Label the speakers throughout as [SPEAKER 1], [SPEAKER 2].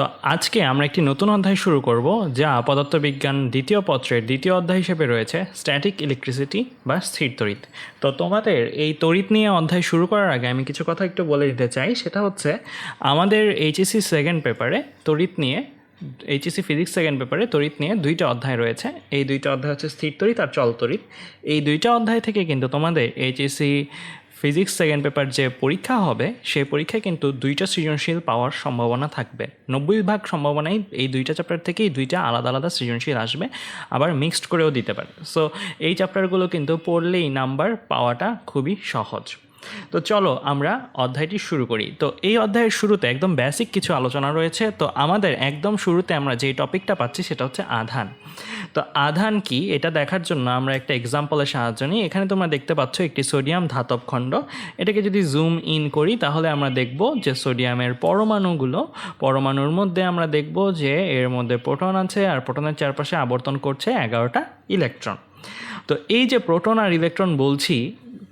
[SPEAKER 1] তো আজকে আমরা একটি নতুন অধ্যায় শুরু করব, যা পদার্থবিজ্ঞান দ্বিতীয় পত্রের দ্বিতীয় অধ্যায় হিসেবে রয়েছে স্ট্যাটিক ইলেকট্রিসিটি বা স্থির তড়িৎ। তো তোমাদের এই তড়িৎ নিয়ে অধ্যায় শুরু করার আগে আমি কিছু কথা একটু বলে দিতে চাই, সেটা হচ্ছে আমাদের এইচএসসি সেকেন্ড পেপারে তড়িৎ নিয়ে এইচএসসি ফিজিক্স সেকেন্ড পেপারে তড়িৎ নিয়ে দুইটা অধ্যায় রয়েছে। এই দুইটা অধ্যায় হচ্ছে স্থির তড়িৎ আর চল তড়িৎ। এই দুইটা অধ্যায় থেকে কিন্তু তোমাদের এইচএসসি ফিজিক্স সেকেন্ড পেপার যে পরীক্ষা হবে, সেই পরীক্ষায় কিন্তু দুইটা সৃজনশীল পাওয়ার সম্ভাবনা থাকবে। নব্বই ভাগ সম্ভাবনাই এই দুইটা চ্যাপ্টার থেকেই দুইটা আলাদা আলাদা সৃজনশীল আসবে, আবার মিক্সড করেও দিতে পারে সো এই চ্যাপ্টারগুলো কিন্তু পড়লেই নাম্বার পাওয়াটা খুবই সহজ। তো চলো আমরা অধ্যায়টি শুরু করি। তো এই অধ্যায়ের শুরুতে একদম বেসিক কিছু আলোচনা রয়েছে। তো আমাদের একদম শুরুতে আমরা যেই টপিকটা পাচ্ছি সেটা হচ্ছে আধান। তো আধান কি? এটা দেখার জন্য আমরা একটা এক্সাম্পলের সাহায্য নিই। এখানে তোমরা দেখতে পাচ্ছ একটি সোডিয়াম ধাতব খণ্ড। এটাকে যদি জুম ইন করি, তাহলে আমরা দেখব যে সোডিয়ামের পরমাণুগুলো, পরমাণুর মধ্যে আমরা দেখব যে এর মধ্যে প্রোটন আছে আর প্রোটনের চারপাশে আবর্তন করছে এগারোটা ইলেকট্রন তো এই যে প্রোটন আর ইলেকট্রন বলছি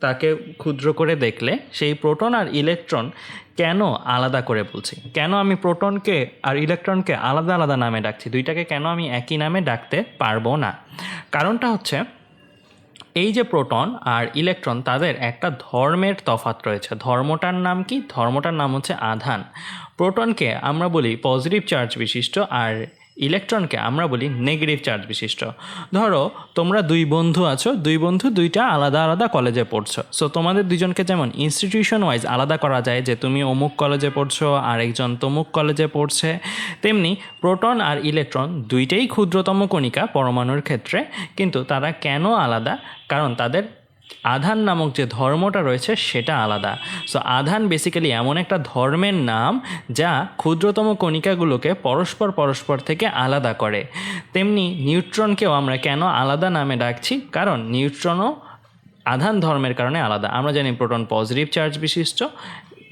[SPEAKER 1] তাকে ক্ষুদ্র করে দেখলে সেই প্রোটন আর ইলেকট্রন কেন আলাদা করে বলছি? কেন আমি প্রোটনকে আর ইলেকট্রনকে আলাদা আলাদা নামে ডাকছি? দুইটাকে কেন আমি একই নামে ডাকতে পারব না? কারণটা হচ্ছে, এই যে প্রোটন আর ইলেকট্রন, তাদের একটা ধর্মের তফাৎ রয়েছে। ধর্মটার নাম কি? ধর্মটার নাম হচ্ছে আধান। প্রোটনকে আমরা বলি পজিটিভ চার্জ বিশিষ্ট আর ইলেকট্রনকে আমরা বলি নেগেটিভ চার্জ বিশিষ্ট। ধরো, তোমরা দুই বন্ধু আছো, দুই বন্ধু দুইটা আলাদা আলাদা কলেজে পড়ছো। সো তোমাদের দুজনকে যেমন ইনস্টিটিউশন ওয়াইজ আলাদা করা যায় যে তুমি অমুক কলেজে পড়ছো আর একজন তমুক কলেজে পড়ছে, তেমনি প্রোটন আর ইলেকট্রন দুইটাই ক্ষুদ্রতম কণিকা পরমাণুর ক্ষেত্রে, কিন্তু তারা কেন আলাদা? কারণ তাদের আধান নামক যে ধর্মটা রয়েছে সেটা আলাদা। সো আধান বেসিক্যালি এমন একটা ধর্মের নাম যা ক্ষুদ্রতম কণিকাগুলোকে পরস্পর পরস্পর থেকে আলাদা করে। তেমনি নিউট্রনকেও আমরা কেন আলাদা নামে ডাকছি? কারণ নিউট্রনও আধান ধর্মের কারণে আলাদা। আমরা জানি প্রোটন পজিটিভ চার্জ বিশিষ্ট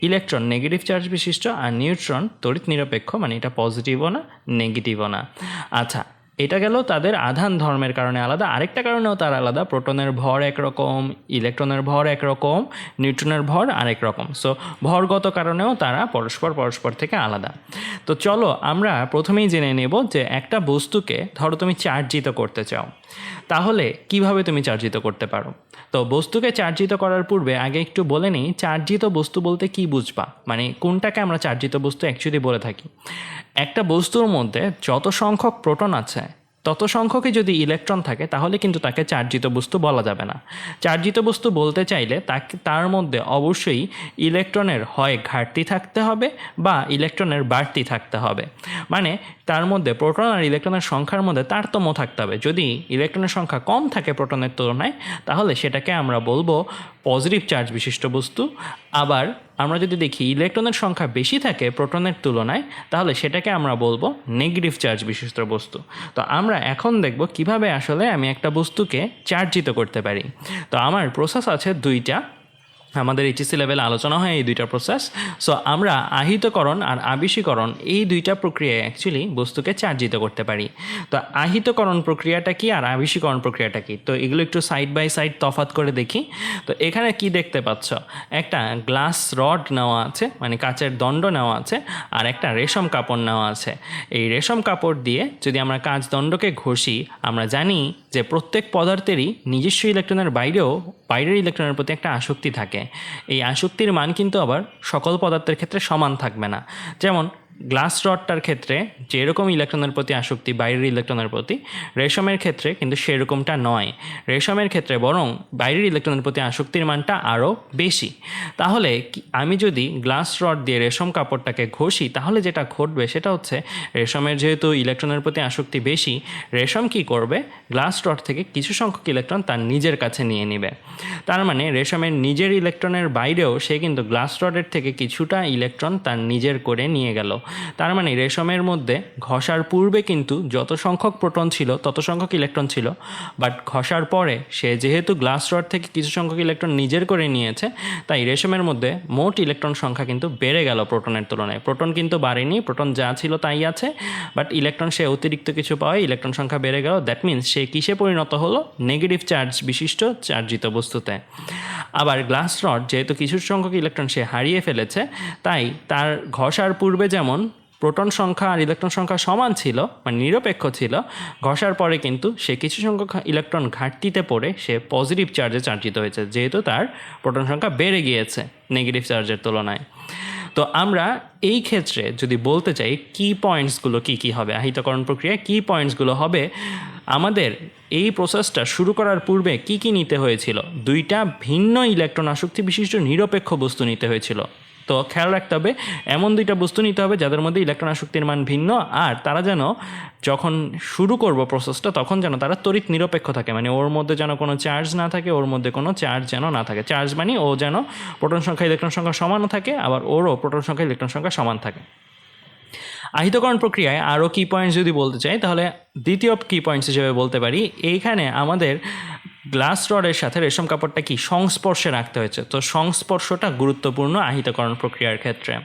[SPEAKER 1] ইলেকট্রন নেগেটিভ চার্জ বিশিষ্ট, আর নিউট্রন তড়িৎ নিরপেক্ষ মানে এটা পজিটিভও না নেগেটিভও না। আচ্ছা এটা গেল তাদের আধান ধর্মের কারণে আলাদা। আরেকটা কারণেও তার আলাদা। প্রোটনের ভর একরকম, ইলেকট্রনের ভর একরকম, নিউট্রনের ভর আরেক রকম। সো ভরগত কারণেও তারা পরস্পর পরস্পর থেকে আলাদা। তো চলো আমরা প্রথমেই জেনে নেব যে একটা বস্তুকে ধরো তুমি চার্জিত করতে চাও। তাহলে কীভাবে তুমি চার্জিত করতে পারো? তো বস্তুকে চার্জিত করার পূর্বে আগে একটু বলে নিই, চার্জিত বস্তু বলতে কি বুঝবা? মানে কোনটাকে আমরা চার্জিত বস্তু অ্যাকচুয়ালি বলে থাকি? একটা বস্তুর মধ্যে যত সংখ্যক প্রোটন আছে তত সংখ্যকে যদি ইলেকট্রন থাকে, তাহলে কিন্তু তাকে চার্জিত বস্তু বলা যাবে না। চার্জিত বস্তু বলতে চাইলে তাকে, তার মধ্যে অবশ্যই ইলেকট্রনের হয় ঘাটতি থাকতে হবে বা ইলেকট্রনের বাড়তি থাকতে হবে। মানে তার মধ্যে প্রোটন আর ইলেকট্রনের সংখ্যার মধ্যে তারতম্য থাকতে হবে। যদি ইলেকট্রনের সংখ্যা কম থাকে প্রোটনের তুলনায়, তাহলে সেটাকে আমরা বলব পজিটিভ চার্জ বিশিষ্ট বস্তু। আবার আমরা যদি দেখি ইলেকট্রনের সংখ্যা বেশি থাকে প্রোটনের তুলনায়, তাহলে সেটাকে আমরা বলব নেগেটিভ চার্জ বিশিষ্ট বস্তু। তো আমরা এখন দেখব কীভাবে আসলে আমি একটা বস্তুকে চার্জিত করতে পারি। তো আমার প্রসেস আছে দুইটা। আমাদের এইচএসসি লেভেলে আলোচনা হয় এই দুইটা প্রসেস সো আমরা আহিতকরণ আর আবিষীকরণ এই দুইটা প্রক্রিয়ায় অ্যাকচুয়ালি বস্তুকে চার্জিত করতে পারি। তো আহিতকরণ প্রক্রিয়াটা কি আর আবিষীকরণ প্রক্রিয়াটা কি? তো এগুলো একটু সাইড বাই সাইড তফাত করে দেখি। তো এখানে কি দেখতে পাচ্ছ? একটা গ্লাস রড নেওয়া আছে মানে কাচের দণ্ড নেওয়া আছে, আর একটা রেশম কাপড় নেওয়া আছে। এই রেশম কাপড় দিয়ে যদি আমরা কাঁচ দণ্ডকে ঘষি, আমরা জানি যে প্রত্যেক পদার্থেরই নিজস্ব ইলেকট্রনের বাইরেও, বাইরের ইলেকট্রনের প্রতি একটা আসক্তি থাকে। এই আসক্তির মান কিন্তু আবার সকল পদার্থের ক্ষেত্রে সমান থাকবে না। যেমন গ্লাস রডটার ক্ষেত্রে যেরকম ইলেকট্রনের প্রতি আসক্তি, বাইরের ইলেকট্রনের প্রতি, রেশমের ক্ষেত্রে কিন্তু সেরকমটা নয়। রেশমের ক্ষেত্রে বরং বাইরের ইলেকট্রনের প্রতি আসক্তির মানটা আরও বেশি। তাহলে আমি যদি গ্লাস রড দিয়ে রেশম কাপড়টাকে ঘষি, তাহলে যেটা ঘটবে সেটা হচ্ছে রেশমের যেহেতু ইলেকট্রনের প্রতি আসক্তি বেশি, রেশম কি করবে? গ্লাস রড থেকে কিছু সংখ্যক ইলেকট্রন তার নিজের কাছে নিয়ে নেবে। তার মানে রেশমের নিজের ইলেকট্রনের বাইরেও সে কিন্তু গ্লাস রডের থেকে কিছুটা ইলেকট্রন তার নিজের করে নিয়ে গেল। তার মানে রেশমের মধ্যে ঘষার পূর্বে কিন্তু যত সংখ্যক প্রোটন ছিল, তত সংখ্যক ইলেকট্রন ছিল। বাট ঘষার পরে সে যেহেতু গ্লাস রড থেকে কিছু সংখ্যক ইলেকট্রন নিজের করে নিয়েছে, তাই রেশমের মধ্যে মোট ইলেকট্রন সংখ্যা কিন্তু বেড়ে গেল প্রোটনের তুলনায়। প্রোটন কিন্তু বাড়েনি, প্রোটন যা ছিল তাই আছে, বাট ইলেকট্রন সে অতিরিক্ত কিছু পাওয়ায় ইলেকট্রন সংখ্যা বেড়ে গেল। দ্যাট মিন্স সে কিসে পরিণত হলো? নেগেটিভ চার্জ বিশিষ্ট চার্জিত বস্তুতে। আবার গ্লাস রড যেহেতু কিছু সংখ্যক ইলেকট্রন সে হারিয়ে ফেলেছে, তাই তার ঘষার পূর্বে যেমন প্রোটন সংখ্যা আর ইলেকট্রন সংখ্যা সমান ছিল মানে নিরপেক্ষ ছিল, ঘষার পরে কিন্তু সে কিছু সংখ্যক ইলেকট্রন ঘাটতিতে পড়ে সে পজিটিভ চার্জে চার্জিত হয়েছে, যেহেতু তার প্রোটন সংখ্যা বেড়ে গিয়েছে নেগেটিভ চার্জের তুলনায়। তো আমরা এই ক্ষেত্রে যদি বলতে চাই, কি পয়েন্টসগুলো কি কি হবে, আহিতকরণ প্রক্রিয়ায় কি পয়েন্টসগুলো হবে, আমাদের এই প্রসেসটা শুরু করার পূর্বে কি কি নিতে হয়েছিল? দুইটা ভিন্ন ইলেকট্রন আসক্তি বিশিষ্ট নিরপেক্ষ বস্তু নিতে হয়েছিল। তো খেয়াল রাখতে হবে, এমন দুইটা বস্তু নিতে হবে যাদের মধ্যে ইলেকট্রন আসক্তির মান ভিন্ন, আর তারা যেন যখন শুরু করব প্রসেসটা তখন যেন তারা তড়িৎ নিরপেক্ষ থাকে। মানে ওর মধ্যে যেন কোনো চার্জ না থাকে, ওর মধ্যে কোনো চার্জ যেন না থাকে। চার্জ মানে ও যেন প্রোটন সংখ্যা ইলেকট্রন সংখ্যা সমানও থাকে, আবার ওরও প্রোটন সংখ্যা ইলেকট্রন সংখ্যা সমান থাকে। আহিতকরণ প্রক্রিয়ায় আরও কি পয়েন্টস যদি বলতে চাই, তাহলে দ্বিতীয় কি পয়েন্টস হিসেবে বলতে পারি, এইখানে আমাদের গ্লাস রডের সাথে রেশম কাপড়টা কি সংস্পর্শে রাখতে হয়েছে? তো সংস্পর্শটা গুরুত্বপূর্ণ আহিতকরণ প্রক্রিয়ার ক্ষেত্রে।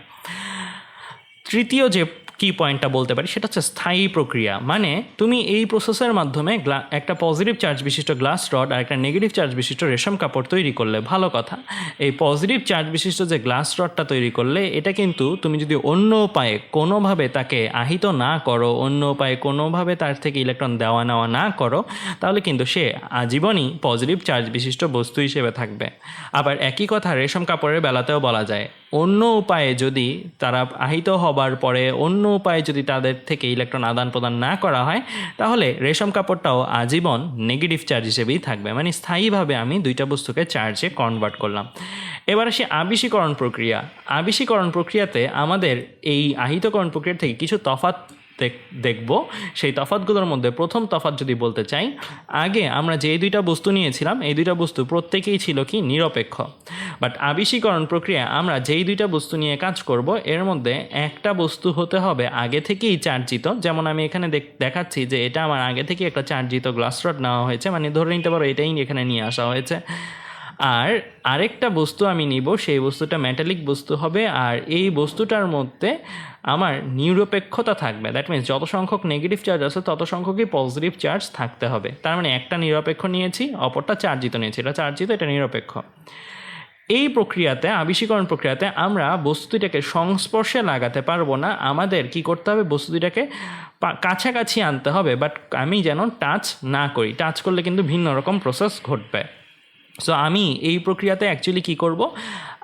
[SPEAKER 1] তৃতীয় যে কি পয়েন্টটা বলতে পারি, সেটা হচ্ছে স্থায়ী প্রক্রিয়া। মানে তুমি এই প্রসেসের মাধ্যমে একটা পজিটিভ চার্জ বিশিষ্ট গ্লাস রড আর একটা নেগেটিভ চার্জ বিশিষ্ট রেশম কাপড় তৈরি করলে ভালো কথা। এই পজিটিভ চার্জ বিশিষ্ট যে গ্লাস রডটা তৈরি করলে, এটা কিন্তু তুমি যদি অন্য উপায়ে কোনোভাবে তাকে আহিত না করো, অন্য উপায়ে কোনোভাবে তার থেকে ইলেকট্রন দেওয়া নেওয়া না করো, তাহলে কিন্তু সে আজীবনই পজিটিভ চার্জ বিশিষ্ট বস্তু হিসেবে থাকবে। আবার একই কথা রেশম কাপড়ের বেলাতেও বলা যায়, অন্য উপায়ে যদি তারা আহিত হবার পরে অন্য উপায়ে যদি তাদের থেকে ইলেকট্রন আদান প্রদান না করা হয়, তাহলে রেশম কাপড়টাও আজীবন নেগেটিভ চার্জ হিসেবেই থাকবে। মানে স্থায়ীভাবে আমি দুইটা বস্তুকে চার্জে কনভার্ট করলাম। এবার আসি আবিষীকরণ প্রক্রিয়া। আবিষীকরণ প্রক্রিয়াতে আমাদের এই আহিতকরণ প্রক্রিয়া থেকে কিছু তফাৎ দেখব। সেই তফাতগুলোর মধ্যে প্রথম তফাৎ যদি বলতে চাই, আগে আমরা যে দুইটা বস্তু নিয়েছিলাম, এই দুইটা বস্তু প্রত্যেকেই ছিল কি? নিরপেক্ষ। বাট আবিষীকরণ প্রক্রিয়া আমরা যেই দুইটা বস্তু নিয়ে কাজ করব, এর মধ্যে একটা বস্তু হতে হবে আগে থেকেই চার্জিত। যেমন আমি এখানে দেখ- দেখাচ্ছি যে এটা আমার আগে থেকেই একটা চার্জিত গ্লাস রড নেওয়া হয়েছে মানে ধরে নিতে পারো এটাই এখানে নিয়ে আসা হয়েছে। আর আরেকটা বস্তু আমি নিব, সেই বস্তুটা মেটালিক বস্তু হবে, আর এই বস্তুটার মধ্যে আমার নিরপেক্ষতা থাকবে। দ্যাট মিনস যত সংখ্যক নেগেটিভ চার্জ আছে, তত সংখ্যকই পজিটিভ চার্জ থাকতে হবে। তার মানে একটা নিরপেক্ষ নিয়েছি, অপরটা চার্জিত নিয়েছি। এটা চার্জিত, এটা নিরপেক্ষ। এই প্রক্রিয়াতে, আবিষ্করণ প্রক্রিয়াতে আমরা বস্তুটাকে সংস্পর্শে লাগাতে পারব না। আমাদের কি করতে হবে? বস্তুটাকে কাছাকাছি আনতে হবে বাট আমি যেন টাচ না করি। টাচ করলে কিন্তু ভিন্ন রকম প্রসেস ঘটবে। সো আমি এই প্রক্রিয়াতে অ্যাকচুয়ালি কি করব?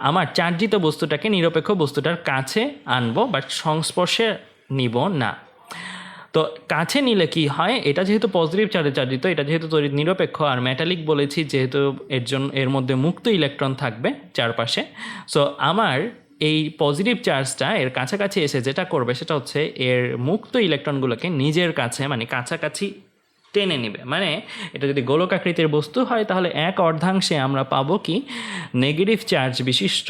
[SPEAKER 1] আমার চার্জিত বস্তুটাকে নিরপেক্ষ বস্তুটার কাছে আনব বাট সংস্পর্শে নিব না। তো কাছে নিলে কি হয়? এটা যেহেতু পজিটিভ চার্জে চার্জিত, এটা যেহেতু তড়িৎ নিরপেক্ষ, আর মেটালিক বলেছি, যেহেতু এর জন্য এর মধ্যে মুক্ত ইলেকট্রন থাকবে চারপাশে। সো আমার এই পজিটিভ চার্জটা এর কাছাকাছি এসে যেটা করবে, সেটা হচ্ছে এর মুক্ত ইলেকট্রনগুলোকে নিজের কাছে মানে কাছাকাছি টেনে নেবে। মানে এটা যদি গোলক আকৃতির বস্তু হয়, তাহলে এক অর্ধাংশে আমরা পাবো কি? নেগেটিভ চার্জ বিশিষ্ট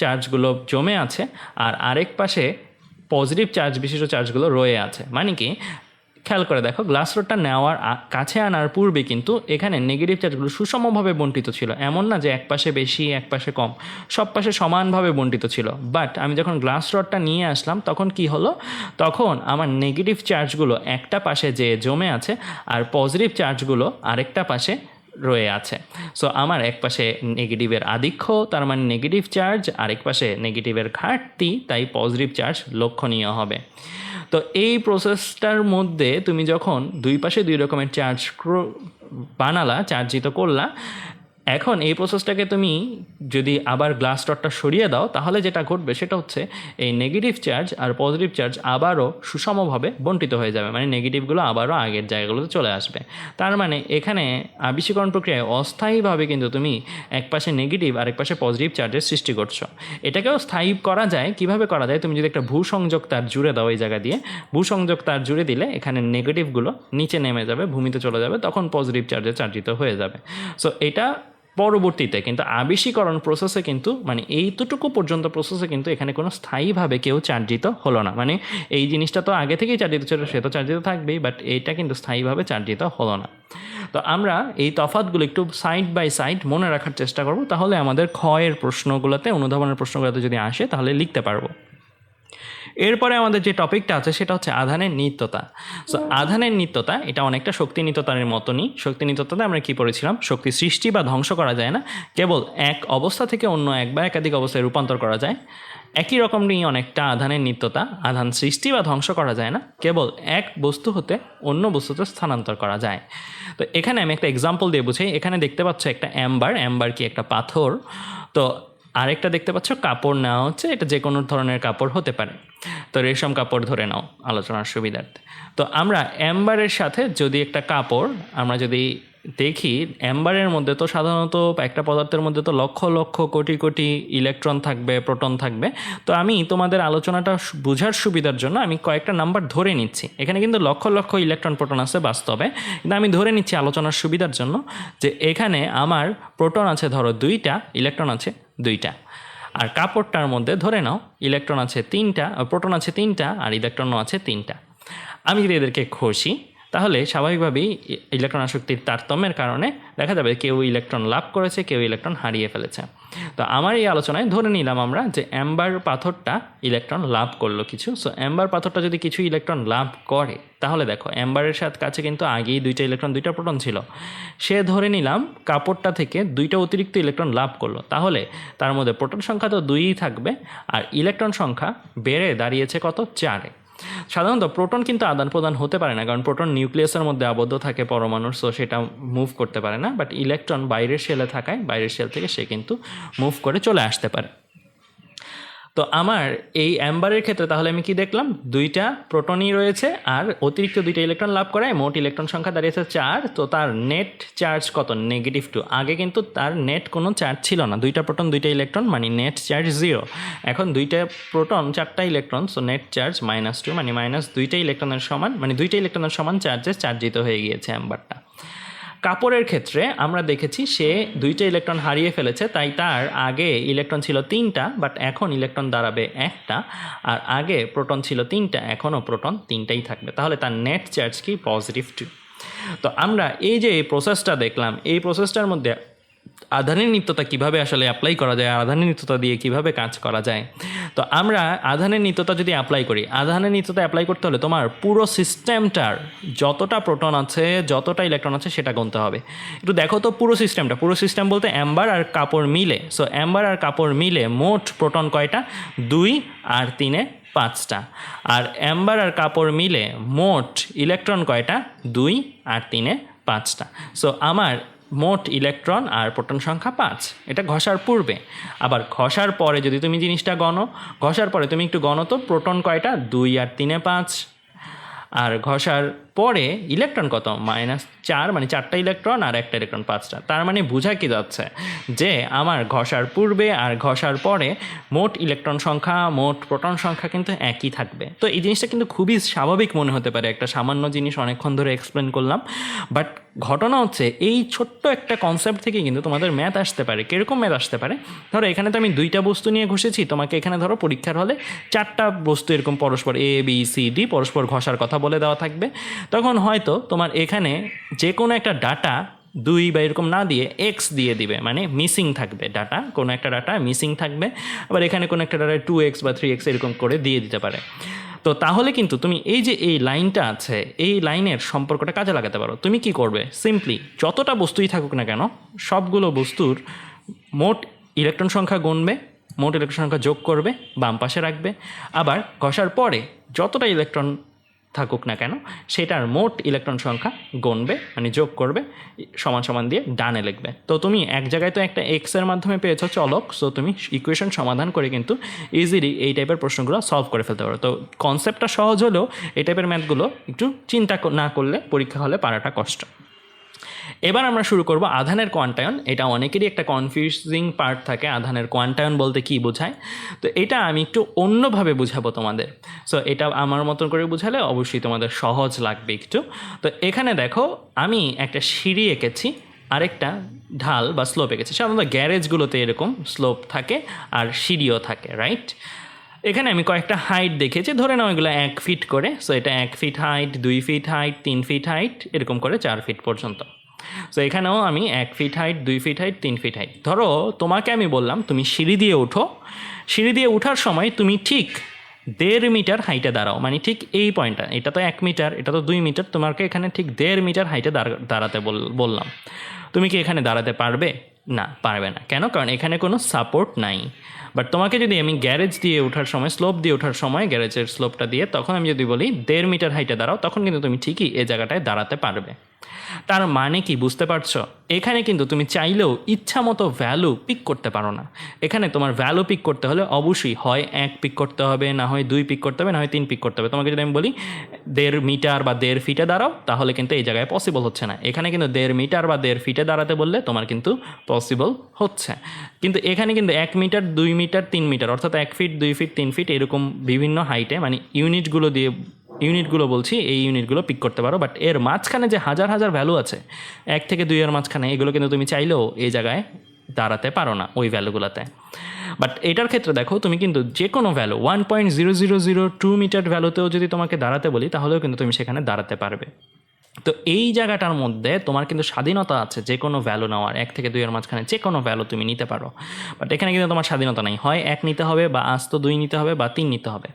[SPEAKER 1] চার্জগুলো জমে আছে, আর আরেক পাশে পজিটিভ চার্জ বিশিষ্ট চার্জগুলো রয়ে আছে। মানে কি? খেয়াল করে দেখো গ্লাস রোডটা নেওয়ার কাছে আনার পূর্বে কিন্তু এখানে নেগেটিভ চার্জগুলো সুষমভাবে বন্টিত ছিল। এমন না যে এক পাশে বেশি, এক পাশে কম, সব পাশে সমানভাবে বন্টিত ছিল। বাট আমি যখন গ্লাস রডটা নিয়ে আসলাম, তখন কি হলো? তখন আমার নেগেটিভ চার্জগুলো একটা পাশে যে জমে আছে, আর পজিটিভ চার্জগুলো আরেকটা পাশে রয়ে আছে। সো আমার এক পাশে নেগেটিভের আধিক্য, তার মানে নেগেটিভ চার্জ আরেক পাশে নেগেটিভের ঘাটতি, তাই পজিটিভ চার্জ লক্ষণীয় হবে। তো এই প্রসেসটার মধ্যে তুমি যখন দুই পাশে দুই রকমের চার্জ বানালা চার্জিত করলা এখন এই প্রসেসটাকে তুমি যদি আবার গ্লাস রডটা সরিয়ে দাও, তাহলে যেটা ঘটবে সেটা হচ্ছে এই নেগেটিভ চার্জ আর পজিটিভ চার্জ আবারও সুষমভাবে বন্টিত হয়ে যাবে। মানে নেগেটিভগুলো আবারও আগের জায়গাগুলোতে চলে আসবে। তার মানে এখানে আবিষ্করণ প্রক্রিয়ায় অস্থায়ীভাবে কিন্তু তুমি এক পাশে নেগেটিভ আর এক পাশে পজিটিভ চার্জের সৃষ্টি করছ। এটাকেও স্থায়ী করা যায়। কীভাবে করা যায়? তুমি যদি একটা ভূসংযোগ তার জুড়ে দাও এই জায়গা দিয়ে ভূসংযোগ তার জুড়ে দিলে এখানে নেগেটিভগুলো নিচে নেমে যাবে, ভূমিতে চলে যাবে, তখন পজিটিভ চার্জে চার্জিত হয়ে যাবে। সো এটা পরবর্তীতে কিন্তু আবিষীকরণ প্রসেসে কিন্তু মানে এইটুকু পর্যন্ত প্রসেসে কিন্তু এখানে কোনো স্থায়ীভাবে কেউ চার্জিত হলো না। মানে এই জিনিসটা তো আগে থেকেই চার্জিত ছিল, সে তো চার্জিত থাকবেই বাট এইটা কিন্তু স্থায়ীভাবে চার্জিত হলো না। তো আমরা এই তফাতগুলো একটু সাইড বাই সাইড মনে রাখার চেষ্টা করব, তাহলে আমাদের ক্ষয়ের প্রশ্নগুলোতে, অনুধাবনের প্রশ্নগুলোতে যদি আসে, তাহলে লিখতে পারব। এরপরে আমাদের যে টপিকটা আছে, সেটা হচ্ছে আধানের নিত্যতা। সো আধানের নিত্যতা, এটা অনেকটা শক্তি নিত্যতার মতনই। শক্তি নিত্যতাতে আমরা কি পড়েছিলাম? শক্তি সৃষ্টি বা ধ্বংস করা যায় না। কেবল এক অবস্থা থেকে অন্য এক বা একাধিক অবস্থায় রূপান্তর করা যায়। একই রকম নিয়ে অনেকটা আধানের নিত্যতা। আধান সৃষ্টি বা ধ্বংস করা যায় না। কেবল এক বস্তু হতে অন্য বস্তুতে স্থানান্তর করা যায়। তো এখানে আমি একটা এক্সাম্পল দিয়ে বুঝাই। এখানে দেখতে পাচ্ছ একটা অ্যাম্বার অ্যাম্বার কি একটা পাথর। তো আরেকটা দেখতে পাচ্ছ, কাপড় নেওয়া হচ্ছে। এটা যে কোনো ধরনের কাপড় হতে পারে। তো রেশম কাপড় ধরে নাও, আলোচনার সুবিধার্থে। তো আমরা অ্যাম্বারের সাথে যদি একটা কাপড়, আমরা যদি দেখি অ্যাম্বারের মধ্যে তো সাধারণত একটা পদার্থের মধ্যে তো লক্ষ লক্ষ কোটি কোটি ইলেকট্রন থাকবে প্রোটন থাকবে। তো আমি তোমাদের আলোচনাটা বোঝার সুবিধার জন্য আমি কয়েকটা নাম্বার ধরে নিচ্ছি। এখানে কিন্তু লক্ষ লক্ষ ইলেকট্রন প্রোটন আছে বাস্তবে। কিন্তু আমি ধরে নিচ্ছি আলোচনার সুবিধার জন্য যে এখানে আমার প্রোটন আছে ধরো দুইটা ইলেকট্রন আছে দুইটা। আর কাপড়টার মধ্যে ধরে নাও ইলেকট্রন আছে তিনটা প্রোটন আছে তিনটা আর ইলেকট্রনও আছে তিনটা। আমি যদি এদেরকে ঘষি তাহলে স্বাভাবিকভাবেই ইলেকট্রন আসক্তির তারতম্যের কারণে দেখা যাবে কেউ ইলেকট্রন লাভ করেছে, কেউ ইলেকট্রন হারিয়ে ফেলেছে। তো আমার এই আলোচনায় ধরে নিলাম আমরা যে অ্যাম্বার পাথরটা ইলেকট্রন লাভ করল কিছু। সো অ্যাম্বার পাথরটা যদি কিছু ইলেকট্রন লাভ করে, তাহলে দেখো অ্যাম্বারের সাথে কাছে কিন্তু আগেই দুইটা ইলেকট্রন, দুইটা প্রোটন ছিল। সে ধরে নিলাম কাপড়টা থেকে দুইটা অতিরিক্ত ইলেকট্রন লাভ করল। তাহলে তার মধ্যে প্রোটন সংখ্যা তো দুইই থাকবে, আর ইলেকট্রন সংখ্যা বেড়ে দাঁড়িয়েছে কত? চারে। সাধারণত প্রোটন কিন্তু আদান প্রদান হতে পারে না, কারণ প্রোটন নিউক্লিয়াসের মধ্যে আবদ্ধ থাকে পরমাণুর সো সেটা মুভ করতে পারে না বাট ইলেকট্রন বাইরের শেলে থাকায়, বাইরের শেল থেকে সে কিন্তু মুভ করে চলে আসতে পারে। তো আমার এই অ্যাম্বারের ক্ষেত্রে তাহলে আমি কি দেখলাম? দুইটা প্রোটনই রয়েছে আর অতিরিক্ত দুইটা ইলেকট্রন লাভ করায় মোট ইলেকট্রন সংখ্যা দাঁড়িয়েছে চার, তো তার নেট চার্জ কত? নেগেটিভ টু আগে কিন্তু তার নেট কোনো চার্জ ছিল না। দুইটা প্রোটন দুইটা ইলেকট্রন মানে নেট চার্জ জিরো এখন দুইটা প্রোটন চারটা electron so net charge minus two মানে মাইনাস দুইটা ইলেকট্রনের সমান মানে দুইটা ইলেকট্রনের সমান চার্জে চার্জিত হয়ে গিয়েছে অ্যাম্বারটা কাপড়ের ক্ষেত্রে আমরা দেখেছি সে দুইটা ইলেকট্রন হারিয়ে ফেলেছে, তাই তার আগে ইলেকট্রন ছিল তিনটা বাট এখন ইলেকট্রন দাঁড়াবে একটা, আর আগে প্রোটন ছিল তিনটা, এখনও প্রোটন তিনটাই থাকবে। তাহলে তার নেট চার্জ কি? পজিটিভ টু তো আমরা এই যে এই প্রসেসটা দেখলাম, এই প্রসেসটার মধ্যে আধানের নিত্যতা কীভাবে আসলে অ্যাপ্লাই করা যায়, আধানের নিত্যতা দিয়ে কীভাবে কাজ করা যায়? তো আমরা আধানের নিত্যতা যদি অ্যাপ্লাই করি, আধানের নিত্যতা অ্যাপ্লাই করতে হলে তোমার পুরো সিস্টেমটার যতটা প্রোটন আছে, যতটা ইলেকট্রন আছে সেটা গুনতে হবে। একটু দেখো তো পুরো সিস্টেমটা পুরো সিস্টেম বলতে অ্যাম্বার আর কাপড় মিলে। সো অ্যাম্বার আর কাপড় মিলে মোট প্রোটন কয়টা? দুই আর তিনে পাঁচটা। আর অ্যাম্বার আর কাপড় মিলে মোট ইলেকট্রন কয়টা? দুই আর তিনে পাঁচটা। সো আমার মোট ইলেকট্রন আর প্রোটন সংখ্যা পাঁচ। এটা ঘষার পূর্বে। আবার ঘষার পরে যদি তুমি জিনিসটা গণো, ঘষার পরে তুমি একটু গণো তো প্রোটন কয়টা? দুই আর তিনে পাঁচ। আর ঘষার পরে ইলেকট্রন কত? মাইনাস চার মানে চারটা ইলেকট্রন আর একটা ইলেকট্রন পাঁচটা। তার মানে বোঝা কি যাচ্ছে যে আমার ঘষার পূর্বে আর ঘষার পরে মোট ইলেকট্রন সংখ্যা, মোট প্রোটন সংখ্যা কিন্তু একই থাকবে। তো এই জিনিসটা কিন্তু খুবই স্বাভাবিক মনে হতে পারে। একটা সামান্য জিনিস অনেকক্ষণ ধরে এক্সপ্লেন করলাম। বাট ঘটনা হচ্ছে এই ছোট্ট একটা কনসেপ্ট থেকে কিন্তু তোমাদের ম্যাথ আসতে পারে। কীরকম ম্যাথ আসতে পারে? ধরো এখানে তো আমি দুইটা বস্তু নিয়ে ঘষেছি, তোমাকে এখানে ধরো পরীক্ষার হলে চারটা বস্তু এরকম পরস্পর এ বি সি ডি পরস্পর ঘষার কথা বলে দেওয়া থাকবে। তখন হয়তো তোমার এখানে যে কোনো একটা ডাটা দুই বা এরকম না দিয়ে এক্স দিয়ে দিবে মানে মিসিং থাকবে ডাটা, কোনো একটা ডাটা মিসিং থাকবে, আবার এখানে কোনো একটা ডাটা টু এক্স বা থ্রি এক্স এরকম করে দিয়ে দিতে পারে। তো তাহলে কিন্তু তুমি এই যে এই লাইনটা আছে, এই লাইনের সম্পর্কটা কাজে লাগাতে পারো। তুমি কি করবে? সিম্পলি যতটা বস্তুই থাকুক না কেন, সবগুলো বস্তুর মোট ইলেকট্রন সংখ্যা গুনবে, মোট ইলেকট্রন সংখ্যা যোগ করবে, বাম পাশে রাখবে। আবার ঘষার পরে যতটা ইলেকট্রন থাকুক না কেন, সেটার মোট ইলেকট্রন সংখ্যা গণবে মানে যোগ করবে, সমান সমান দিয়ে ডানে লিখবে। তো তুমি এক জায়গায় তো একটা এক্সের মাধ্যমে পেয়েছ চলক সো তুমি ইকুয়েশন সমাধান করে কিন্তু ইজিলি এই টাইপের প্রশ্নগুলো সলভ করে ফেলতে পারো। তো কনসেপ্টটা সহজ হলেও এই টাইপের ম্যাথগুলো একটু চিন্তা না করলে পরীক্ষা হলে পারাটা কষ্ট। এবার আমরা শুরু করব আধানের কোয়ান্টায়ন। এটা অনেকেরই একটা কনফিউজিং পার্ট থাকে, আধানের কোয়ান্টায়ন বলতে কি বোঝায়। তো এটা আমি একটু অন্যভাবে বুঝাবো তোমাদের। সো এটা আমার মতন করে বুঝালে অবশ্যই তোমাদের সহজ লাগবে একটু। তো এখানে দেখো, আমি একটা সিঁড়ি এঁকেছি, আরেকটা ঢাল বা স্লোপ এঁকেছি। সাধারণত গ্যারেজগুলোতে এরকম স্লোপ থাকে আর সিঁড়িও থাকে রাইট এখানে আমি কয়েকটা হাইট দেখেছি, ধরে নাও এগুলো এক ফিট করে সো এটা এক ফিট হাইট দুই ফিট হাইট তিন ফিট হাইট এরকম করে চার ফিট পর্যন্ত। সো এখানেও আমি এক ফিট হাইট দুই ফিট হাইট তিন ফিট হাইট ধরো, তোমাকে আমি বললাম, তুমি সিঁড়ি দিয়ে ওঠো সিঁড়ি দিয়ে ওঠার সময় তুমি ঠিক দেড় মিটার হাইটে দাঁড়াও মানে ঠিক এই পয়েন্টটা এটা তো এক মিটার এটা তো দুই মিটার তোমাকে এখানে ঠিক দেড় মিটার হাইটে দাঁড়- দাঁড়াতে বললাম। তুমি কি এখানে দাঁড়াতে পারবে? না, পারবে না। কেন? কারণ এখানে কোনো সাপোর্ট নাই। বাট তোমাকে যদি আমি গ্যারেজ দিয়ে ওঠার সময় স্লোপ দিয়ে ওঠার সময় গ্যারেজের স্লোপটা দিয়ে, তখন আমি যদি বলি, দেড় মিটার হাইটে দাঁড়াও, তখন কিন্তু তুমি ঠিকই এ জায়গাটায় দাঁড়াতে পারবে। তার মানে কি বুঝতে পারছ? এখানে কিন্তু তুমি চাইলেও ইচ্ছা মতো ভ্যালু পিক করতে পারো না। এখানে তোমার ভ্যালু পিক করতে হলে অবশ্যই হয় এক পিক করতে হবে, না হয় দুই পিক করতে হবে, না হয় তিন পিক করতে হবে। তোমাকে যদি আমি বলি, দেড় মিটার বা দেড় ফিটে দাঁড়াও, তাহলে কিন্তু এই জায়গায় পসিবল হচ্ছে না। এখানে কিন্তু দেড় মিটার বা দেড় ফিটে দাঁড়াতে বললে তোমার কিন্তু পসিবল হচ্ছে। কিন্তু এখানে কিন্তু এক মিটার দুই মিটার তিন মিটার অর্থাৎ এক ফিট দুই ফিট তিন ফিট এরকম বিভিন্ন হাইটে মানে ইউনিটগুলো দিয়ে ইউনিটগুলো বলছি, এই ইউনিটগুলো পিক করতে পারো বাট এর মাঝখানে যে হাজার হাজার ভ্যালু আছে, এক থেকে দুই দুইয়ের মাঝখানে, এগুলো কিন্তু তুমি চাইলেও এই জায়গায় দাঁড়াতে পারো না, ওই ভ্যালুগুলোতে বাট এটার ক্ষেত্রে দেখো, তুমি কিন্তু যে কোনো value one point zero zero zero two metre ভ্যালুতেও যদি তোমাকে দাঁড়াতে বলি, তাহলেও কিন্তু তুমি সেখানে দাঁড়াতে পারবে। তো এই জায়গাটার মধ্যে তোমার কিন্তু স্বাধীনতা আছে, যে কোনো ভ্যালু নেওয়ার, এক থেকে দুইয়ের মাঝখানে যে কোনো ভ্যালু তুমি নিতে পারো। বাট এখানে কিন্তু তোমার স্বাধীনতা নেই। হয় এক নিতে হবে, বা আস্ত দুই নিতে হবে, বা তিন নিতে হবে।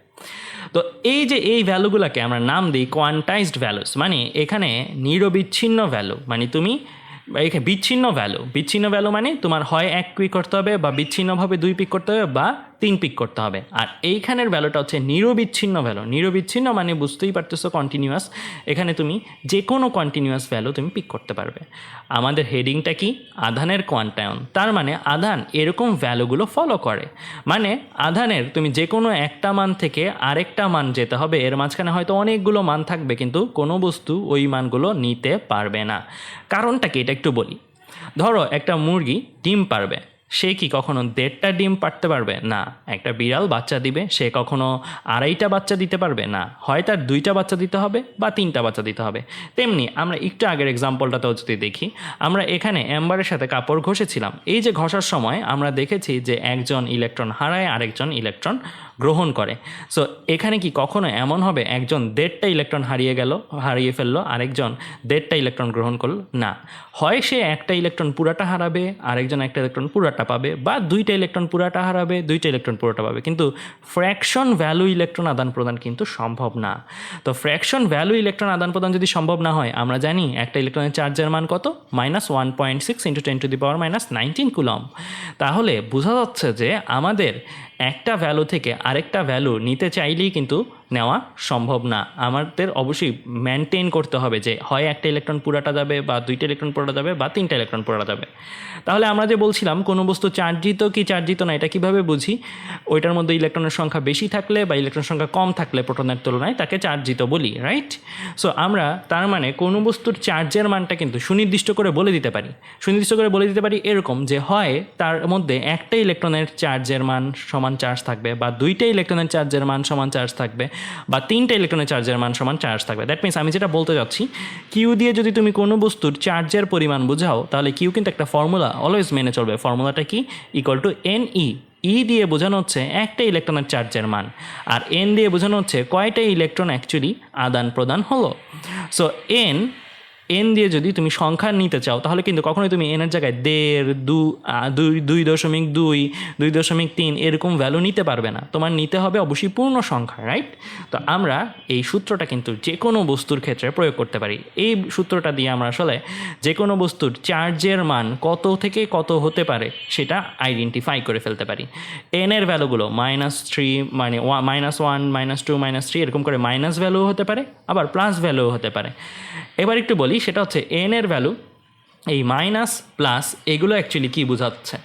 [SPEAKER 1] তো এই যে এই ভ্যালুগুলোকে আমরা নাম দিই কোয়ান্টাইজড ভ্যালুস মানে এখানে নিরবিচ্ছিন্ন ভ্যালু মানে তুমি এখানে বিচ্ছিন্ন ভ্যালু বিচ্ছিন্ন ভ্যালু মানে তোমার হয় এক পিক করতে হবে, বা বিচ্ছিন্নভাবে দুই পিক করতে হবে, বা তিন পিক করতে হবে। আর এইখানের ভ্যালুটা হচ্ছে নিরবিচ্ছিন্ন ভ্যালু নিরবিচ্ছিন্ন মানে বুঝতেই পারতেছো কন্টিনিউয়াস এখানে তুমি যে কোনো কন্টিনিউয়াস ভ্যালু তুমি পিক করতে পারবে। আমাদের হেডিংটা কি? আধানের কোয়ান্টায়ন তার মানে আধান এরকম ভ্যালুগুলো ফলো করে। মানে আধানের তুমি যে কোনো একটা মান থেকে আরেকটা মান যেতে হবে। এর মাঝখানে হয়তো অনেকগুলো মান থাকবে, কিন্তু কোনো বস্তু ওই মানগুলো নিতে পারবে না। কারণটা কি? এটা একটু বলি। ধরো একটা মুরগি ডিম পারবে। সে কি কখনো দেড়টা ডিম পারতে পারবে? না। একটা বিড়াল বাচ্চা দিবে, সে কখনো আড়াইটা বাচ্চা দিতে পারবে? না। হয় তার দুইটা বাচ্চা দিতে হবে বা তিনটা বাচ্চা দিতে হবে। তেমনি আমরা একটু আগের এক্সাম্পলটাতেও যদি দেখি, আমরা এখানে অ্যাম্বারের সাথে কাপড় ঘষেছিলাম। এই যে ঘষার সময় আমরা দেখেছি যে একজন ইলেকট্রন হারায়, আরেকজন ইলেকট্রন গ্রহণ করে। সো এখানে কি কখনো এমন হবে? একজন দেড়টা ইলেকট্রন হারিয়ে গেল, হারিয়ে ফেলল, আরেকজন দেড়টা ইলেকট্রন গ্রহণ করল? না। হয় সে একটা ইলেকট্রন পুরাটা হারাবে, আরেকজন একটা ইলেকট্রন পুরাটা পাবে, বা দুইটা ইলেকট্রন পুরাটা হারাবে, দুইটা ইলেকট্রন পুরোটা পাবে। কিন্তু ফ্র্যাকশন ভ্যালু ইলেকট্রন আদান প্রদান কিন্তু সম্ভব না। তো ফ্র্যাকশন ভ্যালু ইলেকট্রন আদান প্রদান যদি সম্ভব না হয়, আমরা জানি একটা ইলেকট্রনের চার্জের মান কত? Minus one point six into ten to the power minus nineteen coulomb তাহলে বোঝা যাচ্ছে যে আমাদের একটা ভ্যালু থেকে আরেকটা ভ্যালু নিতে চাইলেই কিন্তু নেওয়া সম্ভব না। আমাদের অবশ্যই মেনটেন করতে হবে যে, হয় একটা ইলেকট্রন পুরাটা যাবে বা দুইটা ইলেকট্রন পুরাটা যাবে বা তিনটা ইলেকট্রন পুরাটা যাবে। তাহলে আমরা যে বলছিলাম, কোনো বস্তু চার্জিত কি চার্জিত না, এটা কীভাবে বুঝি? ওইটার মধ্যে ইলেকট্রনের সংখ্যা বেশি থাকলে বা ইলেকট্রনের সংখ্যা কম থাকলে প্রোটনের তুলনায় তাকে চার্জিত বলি রাইট সো আমরা তার মানে কোনো বস্তুর চার্জের মানটা কিন্তু সুনির্দিষ্ট করে বলে দিতে পারি। সুনির্দিষ্ট করে বলে দিতে পারি এরকম যে, হয় তার মধ্যে একটা ইলেকট্রনের চার্জের মান সমান চার্জ থাকবে বা দুইটা ইলেকট্রনের চার্জের মান সমান চার্জ থাকবে। বা তিনটা ইলেকট্রনের চার্জের মান সমান চার্জ থাকবে। দ্যাট মিনস আমি যেটা বলতে যাচ্ছি কিউ দিয়ে যদি তুমি কোনো বস্তুর চার্জের পরিমাণ বোঝাও, তাহলে কিউ কিন্তু একটা ফর্মুলা অলওয়েজ মেনে চলবে। ফর্মুলাটা কি? Equal to n e e দিয়ে বোঝানো হচ্ছে একটা ইলেকট্রনের চার্জের মান। আর এন দিয়ে বোঝানো হচ্ছে কয়টা ইলেকট্রন অ্যাকচুয়ালি আদান প্রদান হলো। সো এন এন দিয়ে যদি তুমি সংখ্যা নিতে চাও, তাহলে কিন্তু কখনোই তুমি এনের জায়গায় দেড়, দু দুই দুই দশমিক দুই দুই দশমিক তিন এরকম ভ্যালু নিতে পারবে না। তোমার নিতে হবে অবশ্যই পূর্ণ সংখ্যা রাইট তো আমরা এই সূত্রটা কিন্তু যে কোনো বস্তুর ক্ষেত্রে প্রয়োগ করতে পারি। এই সূত্রটা দিয়ে আমরা আসলে যে কোনো বস্তুর চার্জের মান কত থেকে কত হতে পারে সেটা আইডেন্টিফাই করে ফেলতে পারি। এনের ভ্যালুগুলো মাইনাস থ্রি মানে ওয়া minus one minus two minus three এরকম করে মাইনাস ভ্যালু হতে পারে, আবার প্লাস ভ্যালুও হতে পারে। এবার একটু বলি সেটা হচ্ছে এন এর ভ্যালু এই মাইনাস প্লাস এগুলো অ্যাকচুয়ালি কী বোঝাচ্ছে?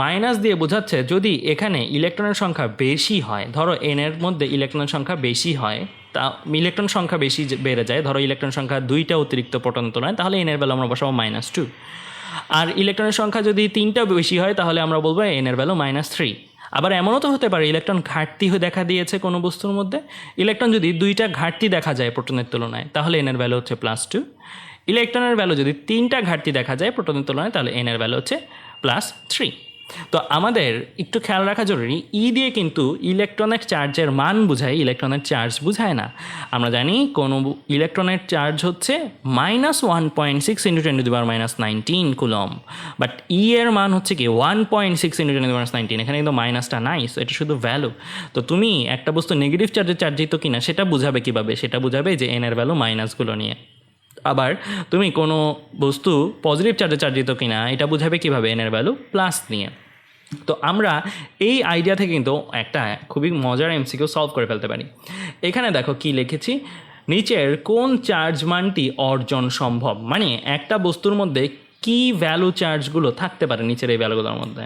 [SPEAKER 1] মাইনাস দিয়ে বোঝাচ্ছে যদি এখানে ইলেকট্রনের সংখ্যা বেশি হয়, ধরো এন এর মধ্যে ইলেকট্রনের সংখ্যা বেশি হয়, তা ইলেকট্রন সংখ্যা বেশি বেড়ে যায়, ধরো ইলেকট্রন সংখ্যা দুইটা অতিরিক্ত প্রোটন তুলনায় তাহলে এন এর ভ্যালু আমরা বসাবো মাইনাস টু আর ইলেকট্রনের সংখ্যা যদি তিনটা বেশি হয়, তাহলে আমরা বলব এন এর ভ্যালু মাইনাস থ্রি আবার এমনও তো হতে পারে ইলেকট্রন ঘাটতি দেখা দিয়েছে কোনো বস্তুর মধ্যে। ইলেকট্রন যদি দুইটা ঘাটতি দেখা যায় প্রোটনের তুলনায়, তাহলে এন এর ভ্যালু হচ্ছে প্লাস টু ইলেকট্রনের ভ্যালু যদি তিনটা ঘাটতি দেখা যায় প্রোটনের তুলনায়, তাহলে এন এর ভ্যালু হচ্ছে প্লাস থ্রি তো আমাদের একটু খেয়াল রাখা জরুরি ই দিয়ে কিন্তু ইলেকট্রনের চার্জের মান বোঝায় ইলেকট্রনের চার্জ বোঝায় না। আমরা জানি কোনো ইলেকট্রনের চার্জ হচ্ছে minus one point six into ten to power minus nineteen coulomb but e এর মান হচ্ছে কি one point six into ten minus nineteen এখানে কিন্তু মাইনাসটা নাই সো এটা শুধু ভ্যালু তো তুমি একটা বস্তু নেগেটিভ চার্জে চার্জিত কিনা, সেটা বুঝাবে কীভাবে? সেটা বুঝাবে যে এন এর ভ্যালু মাইনাসগুলো নিয়ে। আবার তুমি কোনো বস্তু পজিটিভ চার্জে চার্জিত কিনা, এটা বুঝাবে কীভাবে এনের ভ্যালু প্লাস নিয়ে। তো আমরা এই আইডিয়া থেকে কিন্তু একটা খুবই মজার এমসিকিউ সলভ করে ফেলতে পারি। এখানে দেখো কি লিখেছি, নিচের কোন চার্জ মানটি অর্জন সম্ভব? মানে একটা বস্তুর মধ্যে কি ভ্যালু চার্জগুলো থাকতে পারে নিচের এই ভ্যালুগুলোর মধ্যে?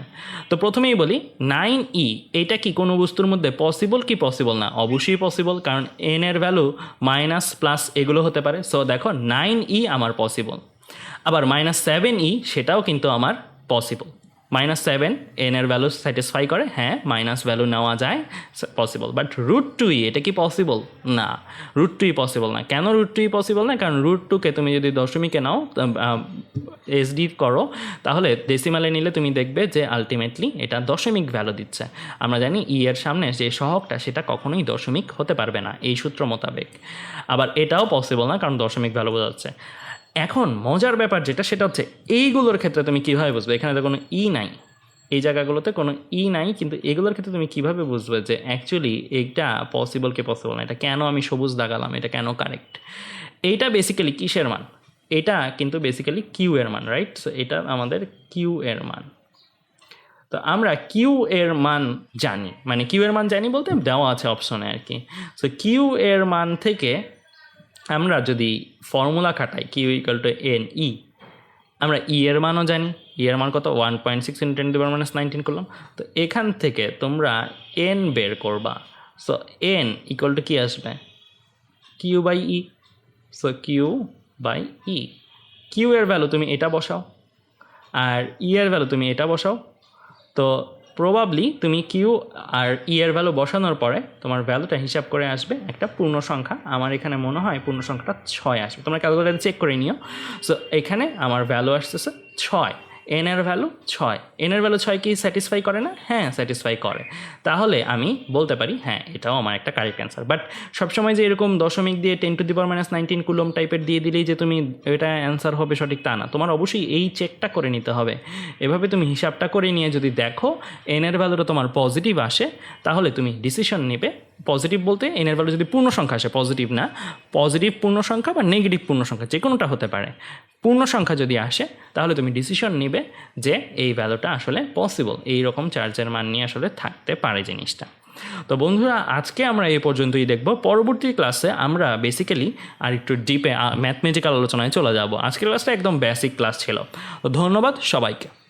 [SPEAKER 1] তো প্রথমেই বলি নাইন ই এটা কি কোনো বস্তুর মধ্যে পসিবল কি পসিবল না? অবশ্যই পসিবল কারণ এন এর ভ্যালু মাইনাস প্লাস এগুলো হতে পারে। সো দেখো নাইন ই আমার পসিবল আবার মাইনাস সেভেন ই সেটাও কিন্তু আমার পসিবল মাইনাস সেভেন এন এর ভ্যালু স্যাটিসফাই করে হ্যাঁ মাইনাস ভ্যালু নেওয়া যায় possible but root two e এটা কি পসিবল না রুট টুই পসিবল না। কেন রুট টুই পসিবল না? কারণ রুট টুকে তুমি যদি দশমিকে নাও এসডি করো, তাহলে ডেসিমালে নিলে তুমি দেখবে যে আলটিমেটলি এটা দশমিক ভ্যালু দিচ্ছে। আমরা জানি ই এর সামনে যে সহগটা সেটা কখনোই দশমিক হতে পারবে না, এই সূত্র মোতাবেক। আবার এটাও পসিবল না, কারণ দশমিক ভ্যালু বোঝাচ্ছে। এখন মজার ব্যাপার যেটা, সেটা হচ্ছে এইগুলোর ক্ষেত্রে তুমি কীভাবে বুঝবে? এখানে তো কোনো ই নাই। এই জায়গাগুলোতে কোনো ই নাই, কিন্তু এগুলোর ক্ষেত্রে তুমি কীভাবে বুঝবে যে অ্যাকচুয়ালি এইটা পসিবল কি পসিবল না? এটা কেন আমি সবুজ দাগালাম? এটা কেন কারেক্ট এইটা বেসিক্যালি কিসের মান? এটা কিন্তু বেসিক্যালি কিউ এর মান রাইট সো এটা আমাদের কিউ এর মান। তো আমরা কিউ এর মান জানি। মানে কিউ এর মান জানি বলতে দেওয়া আছে অপশনে আর কি। সো কিউ এর মান থেকে আমরা যদি ফর্মুলা খাটাই q equal to n e আমরা ই এর মানও জানি ই এর মান কত? One point six in ten minus nineteen করলাম। তো এখান থেকে তোমরা এন বের করবা। সো এন ইকুয়াল টু কী আসবে? Q by e so q by e q এর ভ্যালু তুমি এটা বসাও। আর ই এর ভ্যালু তুমি এটা বসাও। তো প্রবাবলি তুমি কিউ আর ই এর ভ্যালু বসানোর পরে তোমার ভ্যালুটা হিসাব করে আসবে একটা পূর্ণ সংখ্যা। আমার এখানে মনে হয় পূর্ণ সংখ্যাটা ছয় আসবে। তোমরা ক্যালকুলেটার চেক করে নিও। সো এখানে আমার ভ্যালু আসতেছে ছয়। এন এর ভ্যালু ছয়। এন এর ভ্যালু ছয় কি স্যাটিসফাই করে না? হ্যাঁ স্যাটিসফাই করে। তাহলে আমি বলতে পারি হ্যাঁ এটাও আমার একটা কারেক্ট অ্যান্সার বাট সবসময় যে এরকম দশমিক দিয়ে ten to the power minus nineteen coulomb টাইপের দিয়ে দিলেই যে তুমি এটা অ্যান্সার হবে সঠিক তা না। তোমার অবশ্যই এই চেকটা করে নিতে হবে। এভাবে তুমি হিসাবটা করে নিয়ে যদি দেখো এন এর ভ্যালুটা তোমার পজিটিভ আসে, তাহলে তুমি ডিসিশন নেবে পজিটিভ বলতে এনের ভ্যালু যদি পূর্ণ সংখ্যা আসে পজিটিভ না পজিটিভ পূর্ণ সংখ্যা বা নেগেটিভ পূর্ণ সংখ্যা যে কোনোটা হতে পারে। পূর্ণ সংখ্যা যদি আসে, তাহলে তুমি ডিসিশন নেবে যে এই ভ্যালুটা আসলে পসিবল এই রকম চার্জের মান নিয়ে আসলে থাকতে পারে জিনিসটা। তো বন্ধুরা, আজকে আমরা এই পর্যন্তই দেখব। পরবর্তী ক্লাসে আমরা বেসিক্যালি আর একটু ডিপে ম্যাথমেটিক্যাল আলোচনায় চলে যাব। আজকের ক্লাসটা একদম বেসিক ক্লাস ছিল। তো ধন্যবাদ সবাইকে।